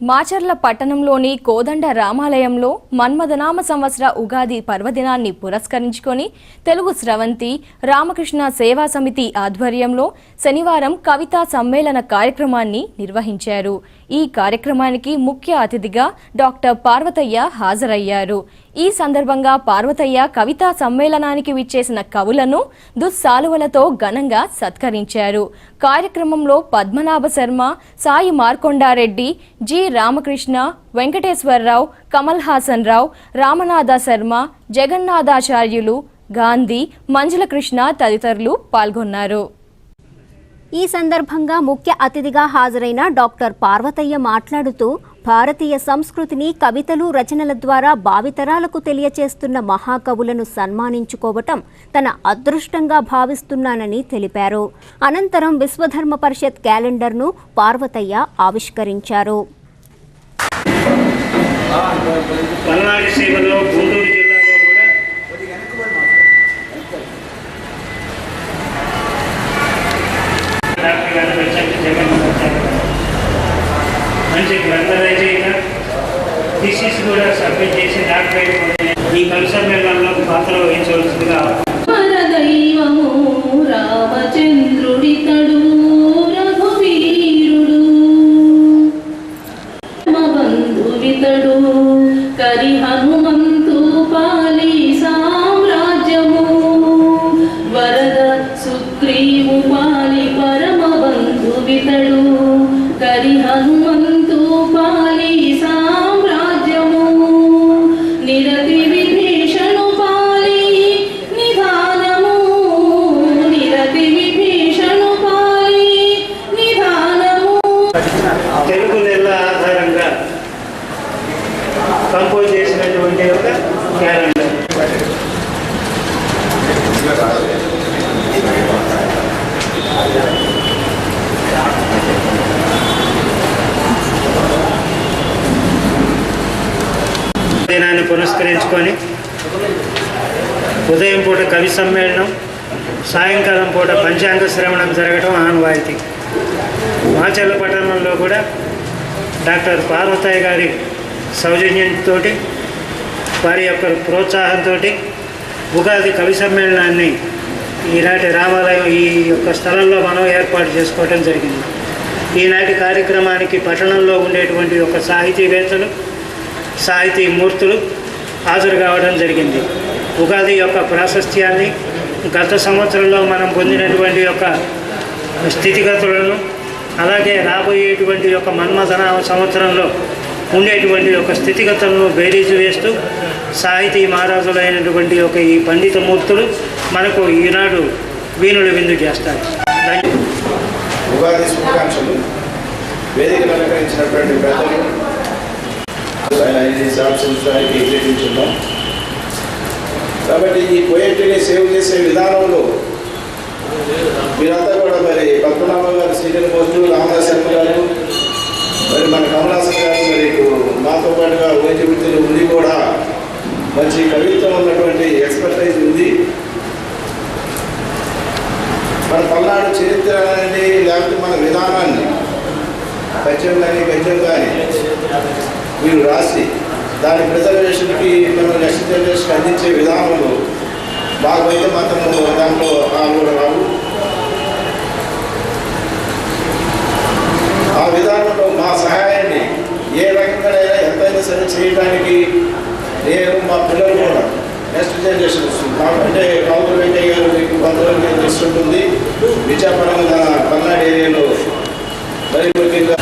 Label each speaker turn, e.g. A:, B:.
A: మాచర్ల పట్టణంలోని కోదండ రామాలయంలో మన్మథనామ సంవత్సర ఉగాది పర్వదినాన్ని పురస్కరించుకొని తెలుగు స్రవంతి రామకృష్ణ సేవా సమితి ఆధ్వర్యంలో శనివారం కవితా సమ్మేళన కార్యక్రమాన్ని నిర్వహించారు. ఈ కార్యక్రమానికి ముఖ్య అతిథిగా డాక్టర్ పార్వతయ్య హాజరయ్యారు. ఈ సందర్భంగా పార్వతయ్య కవితా సమ్మేళనానికి విచ్చేసిన కవులను దుస్సాలువలతో ఘనంగా సత్కరించారు. కార్యక్రమంలో పద్మనాభ శర్మ సాయి మార్కొండారెడ్డి జి రామకృష్ణ వెంకటేశ్వరరావు కమల్ హాసన్ రావు రామనాథ శర్మ జగన్నాథాచార్యులు గాంధీ మంజుల కృష్ణ తదితరులు పాల్గొన్నారు.
B: ఈ సందర్భంగా ముఖ్య అతిథిగా హాజరైన డాక్టర్ పార్వతయ్య మాట్లాడుతూ భారతీయ సంస్కృతిని కవితలు రచనల ద్వారా భావితరాలకు తెలియచేస్తున్న మహాకవులను సన్మానించుకోవటం తన అదృష్టంగా భావిస్తున్నానని తెలిపారు. అనంతరం విశ్వధర్మ పరిషత్ క్యాలెండర్ను పార్వతయ్య ఆవిష్కరించారు.
C: పల్నాడు సీమలో థీసిస్ కూడా సబ్మిట్ చేసి డాక్టరేట్ దినాన్ని పురస్కరించుకొని ఉదయం పూట కవి సమ్మేళనం సాయంకాలం పూట పంచాంగ శ్రవణం జరగడం ఆనవాయితీ. మాచర్ల పట్టణంలో కూడా డాక్టర్ పార్వతయ్య గారి సౌజన్యంతో వారి యొక్క ప్రోత్సాహంతో ఉగాది కవి సమ్మేళనాన్ని ఈనాటి రామాలయం ఈ యొక్క స్థలంలో మనం ఏర్పాటు చేసుకోవటం జరిగింది. ఈనాటి కార్యక్రమానికి పట్టణంలో ఉండేటువంటి ఒక సాహితీవేత్తలు సాహితీ మూర్తులు హాజరు కావడం జరిగింది. ఉగాది యొక్క ప్రాశస్త్యాన్ని గత సంవత్సరంలో మనం పొందినటువంటి యొక్క స్థితిగతులను అలాగే రాబోయేటువంటి యొక్క మన్మధన సంవత్సరంలో ఉండేటువంటి యొక్క స్థితిగతులను బేరీజు వేస్తూ సాహితీ మహారాజులైనటువంటి ఒక ఈ పండిత మూర్తులు మనకు ఈనాడు వీణులు విందు చేస్తారు ధన్యవాదాలు
D: ఉగాది శుభాకాంక్షలు. వేదిక అలంకరించినటువంటి పెద్దలు ఆయన ఈ వ్యతిరేకించున్నాం కాబట్టి ఈ పోయిట్ని సేవ్ చేసే విధానంలో మీరంతా కూడా మరి పద్మనాభ గారు సీనియర్ పోస్టు రామదాస్ గారు మరి మన కమలాసన్ గారు మరి మాతో పాటుగా వైద్య వృత్తిలో ఉండి కూడా మంచి కవిత్వం ఉన్నటువంటి ఎక్స్పర్టైజ్ ఉంది. మన పల్నాడు చరిత్ర అనేది లేకపోతే మన విధానాన్ని పద్యం కానీ గద్యం కానీ మీరు రాసి దాని ప్రిజర్వేషన్కి మనం నెక్స్ట్ జనరేషన్ అందించే విధానంలో మాకైతే మాత్రం దాంట్లో ఆలోచన రావు ఆ విధానంలో అంటే కౌంటర్ వెంకయ్య గారు మీకు కొంతవరకు చేస్తుంటుంది. ఉంటుంది విజయపరం పల్నాడు ఏరియాలో మరి ముఖ్యంగా